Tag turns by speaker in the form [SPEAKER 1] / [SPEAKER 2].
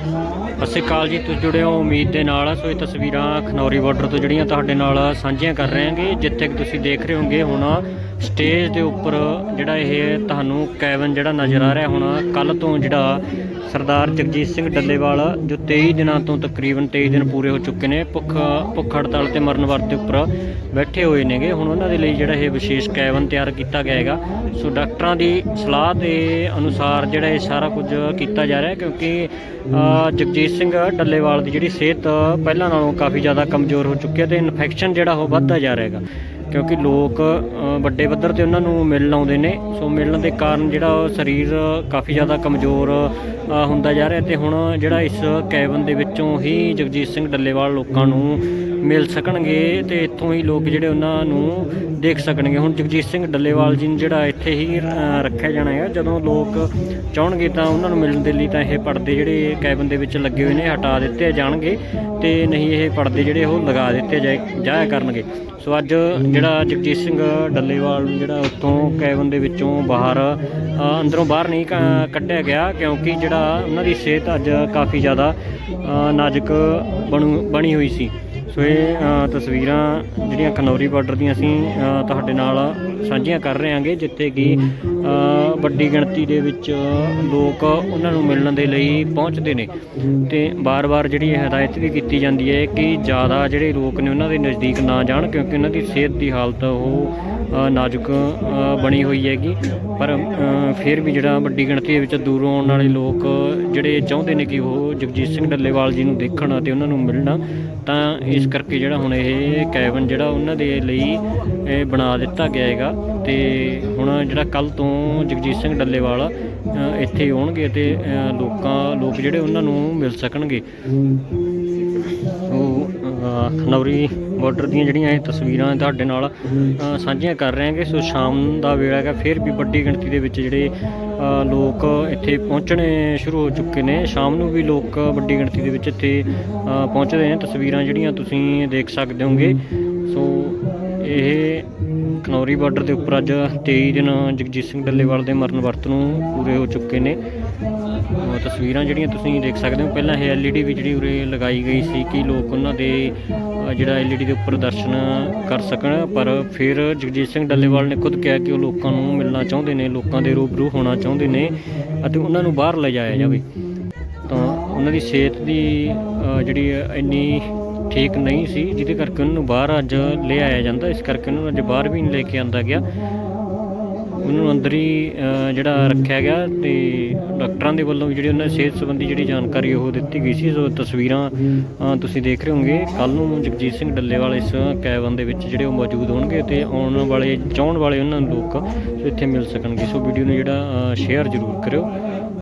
[SPEAKER 1] ਸਤਿ ਸ਼੍ਰੀ ਅਕਾਲ ਜੀ, ਤੁਸੀਂ ਜੁੜੇ ਹੋ ਉਮੀਦ ਦੇ ਨਾਲ। ਸੋ ਇਹ ਤਸਵੀਰਾਂ ਖਨੌਰੀ ਬਾਰਡਰ ਤੋਂ ਜਿਹੜੀਆਂ ਤੁਹਾਡੇ ਨਾਲ ਸਾਂਝੀਆਂ ਕਰ ਰਹੇ ਹਾਂਗੇ। ਜਿੱਥੇ ਕਿ ਤੁਸੀਂ ਦੇਖ ਰਹੇ ਹੋਗੇ ਹੁਣ ਸਟੇਜ ਦੇ ਉੱਪਰ ਜਿਹੜਾ ਇਹ ਤੁਹਾਨੂੰ ਕੈਬਨ ਜਿਹੜਾ ਨਜ਼ਰ ਆ ਰਿਹਾ, ਹੁਣ ਕੱਲ ਤੋਂ ਜਿਹੜਾ ਸਰਦਾਰ ਜਗਜੀਤ ਸਿੰਘ ਡੱਲੇਵਾਲ, ਜੋ 23 ਦਿਨਾਂ ਤੋਂ ਤਕਰੀਬਨ 23 ਦਿਨ ਪੂਰੇ ਹੋ ਚੁੱਕੇ ਨੇ, ਭੁੱਖ ਭੁੱਖ ਹੜਤਾਲ ਤੇ ਮਰਨ ਵਰਤ ਉੱਪਰ ਬੈਠੇ ਹੋਏ ਨੇਗੇ। ਹੁਣ ਉਹਨਾਂ ਦੇ ਲਈ ਜਿਹੜਾ ਇਹ ਵਿਸ਼ੇਸ਼ ਕੈਬਨ ਤਿਆਰ ਕੀਤਾ ਗਿਆ ਹੈਗਾ। ਸੋ ਡਾਕਟਰਾਂ ਦੀ ਸਲਾਹ ਦੇ ਅਨੁਸਾਰ ਜਿਹੜਾ ਇਹ ਸਾਰਾ ਕੁਝ ਕੀਤਾ ਜਾ ਰਿਹਾ ਕਿਉਂਕਿ ਜਗਜੀਤ ਸਿੰਘ ਡੱਲੇਵਾਲ ਦੀ ਜਿਹੜੀ ਸਿਹਤ ਪਹਿਲਾਂ ਨਾਲੋਂ ਕਾਫੀ ਜ਼ਿਆਦਾ ਕਮਜ਼ੋਰ ਹੋ ਚੁੱਕੀ ਹੈ ਤੇ ਇਨਫੈਕਸ਼ਨ ਜਿਹੜਾ ਉਹ ਵੱਧਦਾ ਜਾ ਰਿਹਾ ਹੈਗਾ। ਕਿਉਂਕਿ ਲੋਕ ਵੱਡੇ ਪੱਧਰ ਤੇ ਉਹਨਾਂ ਨੂੰ ਮਿਲਣ ਆਉਂਦੇ ਨੇ। ਸੋ ਮਿਲਣ ਦੇ ਕਾਰਨ ਜਿਹੜਾ ਸਰੀਰ ਕਾਫੀ ਜ਼ਿਆਦਾ ਕਮਜ਼ੋਰ ਹੁੰਦਾ ਜਾ ਰਿਹਾ। ਤੇ ਹੁਣ ਜਿਹੜਾ ਇਸ ਕੈਬਨ ਦੇ ਵਿੱਚੋਂ ਹੀ ਜਗਜੀਤ ਸਿੰਘ ਡੱਲੇਵਾਲ ਲੋਕਾਂ ਨੂੰ ਮਿਲ ਸਕਣਗੇ ਤੇ ਇੱਥੋਂ ਹੀ ਲੋਕ ਜਿਹੜੇ ਉਹਨਾਂ ਨੂੰ ਦੇਖ ਸਕਣਗੇ। ਹੁਣ ਜਗਜੀਤ ਸਿੰਘ ਡੱਲੇਵਾਲ ਜੀ ਨੂੰ ਜਿਹੜਾ ਇੱਥੇ ਹੀ ਰੱਖਿਆ ਜਾਣਾ ਹੈ ਜਦੋਂ ਲੋਕ ਚਾਹਣਗੇ ਤਾਂ ਉਹਨਾਂ ਨੂੰ ਮਿਲਣ ਦੇ ਲਈ ਤਾਂ ਇਹ ਪਰਦੇ ਜਿਹੜੇ ਕੈਬਨ ਦੇ ਵਿੱਚ ਲੱਗੇ ਹੋਏ ਨੇ, ਹਟਾ ਦਿੱਤੇ ਜਾਣਗੇ ਤੇ ਨਹੀਂ ਇਹ ਪਰਦੇ ਜਿਹੜੇ ਉਹ ਲਗਾ ਦਿੱਤੇ ਜਾਏ- ਜਾਇਆ ਕਰਨਗੇ। ਸੋ ਅੱਜ ਜਿਹੜਾ ਜਗਜੀਤ ਸਿੰਘ ਡੱਲੇਵਾਲ ਨੂੰ ਜਿਹੜਾ ਉੱਥੋਂ ਕੈਬਨ ਦੇ ਵਿੱਚੋਂ ਬਾਹਰ ਅੰਦਰੋਂ ਬਾਹਰ ਨਹੀਂ ਕ- ਕੱਢਿਆ ਗਿਆ ਕਿਉਂਕਿ ਜਿਹੜਾ ਉਹਨਾਂ ਦੀ ਸਿਹਤ ਅੱਜ ਕਾਫੀ ਜ਼ਿਆਦਾ ਨਾਜ਼ੁਕ ਬਣੂ, ਬਣੀ ਹੋਈ ਸੀ। ਸੋ ਇਹ ਤਸਵੀਰਾਂ ਜਿਹੜੀਆਂ ਖਨੌਰੀ ਬਾਰਡਰ ਦੀਆਂ ਅਸੀਂ ਤੁਹਾਡੇ ਨਾਲ ਸਾਂਝੀਆਂ ਕਰ ਰਹੇ ਹਾਂਗੇ, ਜਿੱਥੇ ਕਿ ਵੱਡੀ ਗਿਣਤੀ ਦੇ ਵਿੱਚ ਲੋਕ ਉਹਨਾਂ ਨੂੰ ਮਿਲਣ ਦੇ ਲਈ ਪਹੁੰਚਦੇ ਨੇ। ਤੇ ਬਾਰ-ਬਾਰ ਜਿਹੜੀ ਹਦਾਇਤ ਵੀ ਕੀਤੀ ਜਾਂਦੀ ਹੈ ਕਿ ਜ਼ਿਆਦਾ ਜਿਹੜੇ ਲੋਕ ਨੇ ਉਹਨਾਂ ਦੇ ਨਜ਼ਦੀਕ ਨਾ ਜਾਣ, ਕਿਉਂਕਿ ਉਹਨਾਂ ਦੀ ਸਿਹਤ ਦੀ ਹਾਲਤ ਉਹ ਨਾਜ਼ੁਕ ਬਣੀ ਹੋਈ ਹੈਗੀ। ਪਰ ਫਿਰ ਵੀ ਜਿਹੜਾ ਵੱਡੀ ਗਿਣਤੀ ਦੇ ਵਿੱਚ ਦੂਰੋਂ ਆਉਣ ਵਾਲੇ ਲੋਕ ਜਿਹੜੇ ਚਾਹੁੰਦੇ ਨੇ ਕਿ ਉਹ ਜਗਜੀਤ ਸਿੰਘ ਡੱਲੇਵਾਲ ਜੀ ਨੂੰ ਦੇਖਣ ਅਤੇ ਉਹਨਾਂ ਨੂੰ ਮਿਲਣਾ, ਤਾਂ ਇਸ ਕਰਕੇ ਜਿਹੜਾ ਹੁਣ ਇਹ ਕੈਬਨ ਜਿਹੜਾ ਉਹਨਾਂ ਦੇ ਲਈ ਇਹ ਬਣਾ ਦਿੱਤਾ ਗਿਆ ਹੈਗਾ ਤੇ ਹੁਣ ਜਿਹੜਾ ਕੱਲ ਤੋਂ ਜਗਜੀਤ ਸਿੰਘ ਡੱਲੇਵਾਲ ਇੱਥੇ ਆਉਣਗੇ ਤੇ ਲੋਕਾਂ ਲੋਕ ਜਿਹੜੇ ਉਹਨਾਂ ਨੂੰ ਮਿਲ ਸਕਣਗੇ। ਉਹ ਅ, ਖਨੌਰੀ ਬਾਰਡਰ ਦੀਆਂ ਜਿਹੜੀਆਂ ਇਹ ਤਸਵੀਰਾਂ ਤੁਹਾਡੇ ਨਾਲ ਸਾਂਝੀਆਂ ਕਰ ਰਹੇ ਹਾਂਗੇ। ਸੋ ਸ਼ਾਮ ਦਾ ਵੇਲਾ ਹੈਗਾ, ਫਿਰ ਵੀ ਵੱਡੀ ਗਿਣਤੀ ਦੇ ਵਿੱਚ ਜਿਹੜੇ ਲੋਕ ਇੱਥੇ ਪਹੁੰਚਣੇ ਸ਼ੁਰੂ ਹੋ ਚੁੱਕੇ ਨੇ। ਸ਼ਾਮ ਨੂੰ ਵੀ ਲੋਕ ਵੱਡੀ ਗਿਣਤੀ ਦੇ ਵਿੱਚ ਇੱਥੇ ਪਹੁੰਚਦੇ ਨੇ। ਤਸਵੀਰਾਂ ਜਿਹੜੀਆਂ ਤੁਸੀਂ ਦੇਖ ਸਕਦੇ ਹੋਗੇ। ਸੋ ਇਹ ਕਨੌਰੀ ਬਾਰਡਰ ਦੇ ਉੱਪਰ ਅੱਜ 23 ਦਿਨ ਜਗਜੀਤ ਸਿੰਘ ਡੱਲੇਵਾਲ ਦੇ ਮਰਨ ਵਰਤ ਨੂੰ ਪੂਰੇ ਹੋ ਚੁੱਕੇ ਨੇ। ਤਸਵੀਰਾਂ ਜਿਹੜੀਆਂ ਤੁਸੀਂ ਦੇਖ ਸਕਦੇ ਹੋ ਪਹਿਲਾਂ ਇਹ ਐਲਈਡੀ ਵੀ ਜਿਹੜੀ ਉਰੇ ਲਗਾਈ ਗਈ ਸੀ ਕਿ ਲੋਕ ਉਹਨਾਂ ਦੇ ਅ, ਜਿਹੜਾ ਐਲਈਡੀ ਦੇ ਉੱਪਰ ਦਰਸ਼ਨ ਕਰ ਸਕਣ ਪਰ ਫਿਰ ਜਗਜੀਤ ਸਿੰਘ ਡੱਲੇਵਾਲ ਨੇ ਖੁਦ ਕਿਹਾ ਕਿ ਉਹ ਲੋਕਾਂ ਨੂੰ ਮਿਲਣਾ ਚਾਹੁੰਦੇ ਨੇ ਲੋਕਾਂ ਦੇ ਰੂਬਰੂ ਹੋਣਾ ਚਾਹੁੰਦੇ ਨੇ ਅਤੇ ਉਹਨਾਂ ਨੂੰ ਬਾਹਰ ਲਿਜਾਇਆ ਜਾਵੇ। ਤਾਂ ਉਹਨਾਂ ਦੀ ਸਿਹਤ ਦੀ ਜਿਹੜੀ ਇੰਨੀ ਠੀਕ ਨਹੀਂ ਸੀ, ਜਿਹਦੇ ਕਰਕੇ ਉਹਨਾਂ ਨੂੰ ਬਾਹਰ ਅੱਜ ਲੈ ਆਇਆ ਜਾਂਦਾ। ਇਸ ਕਰਕੇ ਉਹਨਾਂ ਨੂੰ ਅੱਜ ਬਾਹਰ ਵੀ ਨਹੀਂ ਲੈ ਕੇ ਆਂਦਾ ਗਿਆ। ਉਹਨਾਂ ਨੂੰ ਅੰਦਰ ਹੀ ਜਿਹੜਾ ਰੱਖਿਆ ਗਿਆ ਤੇ ਡਾਕਟਰਾਂ ਦੇ ਵੱਲੋਂ ਵੀ ਜਿਹੜੀ ਉਹਨਾਂ ਸਿਹਤ ਸੰਬੰਧੀ ਜਿਹੜੀ ਜਾਣਕਾਰੀ ਉਹ ਦਿੱਤੀ ਗਈ ਸੀ। ਸੋ ਤਸਵੀਰਾਂ ਤੁਸੀਂ ਦੇਖ ਰਹੇ ਹੋਗੇ ਕੱਲ ਨੂੰ ਜਗਜੀਤ ਸਿੰਘ ਡੱਲੇਵਾਲ ਇਸ ਕੈਬਨ ਦੇ ਵਿੱਚ ਜਿਹੜੇ ਉਹ ਮੌਜੂਦ ਹੋਣਗੇ ਤੇ ਆਉਣ ਵਾਲੇ, ਚਾਹਣ ਵਾਲੇ ਉਹਨਾਂ ਲੋਕ ਇੱਥੇ ਮਿਲ ਸਕਣਗੇ। ਸੋ ਵੀਡੀਓ ਨੂੰ ਜਿਹੜਾ ਸ਼ੇਅਰ ਜ਼ਰੂਰ ਕਰਿਓ।